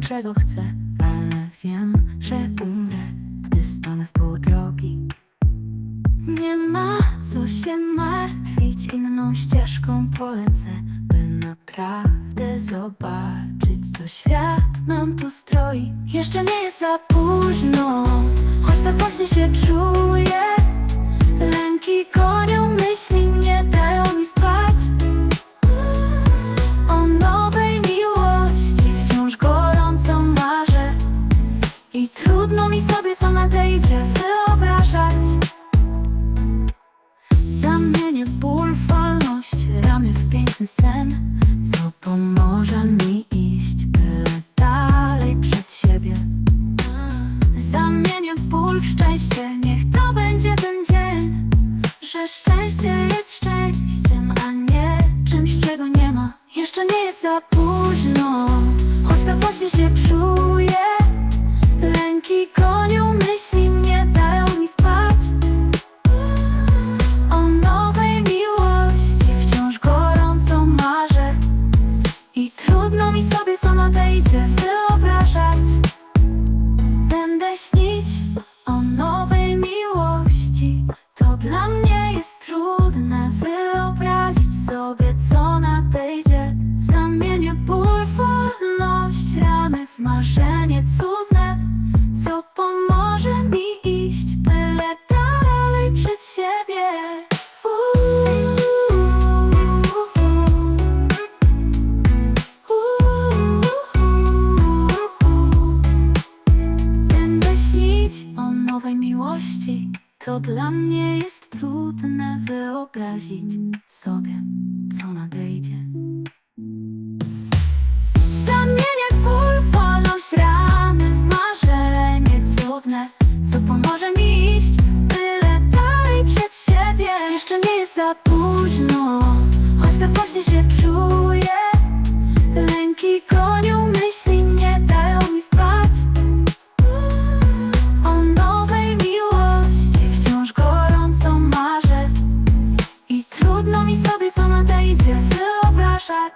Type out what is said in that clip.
czego chcę Ale wiem, że umrę, gdy stanę w pół drogi. Nie ma co się martwić, inną ścieżką polecę By naprawdę zobaczyć, co świat nam tu stroi. Jeszcze nie jest za późno, cudne Co pomoże mi iść byle dalej przed siebie. Będę śnić o nowej miłości To dla mnie jest trudne wyobrazić sobie, co nadejdzie jeszcze nie jest za późno. Choć tak właśnie się czuję. Lęki gonią myśli, nie dają mi spać. O nowej miłości wciąż gorąco marzę. I trudno mi sobie co nadejdzie wyobrażać.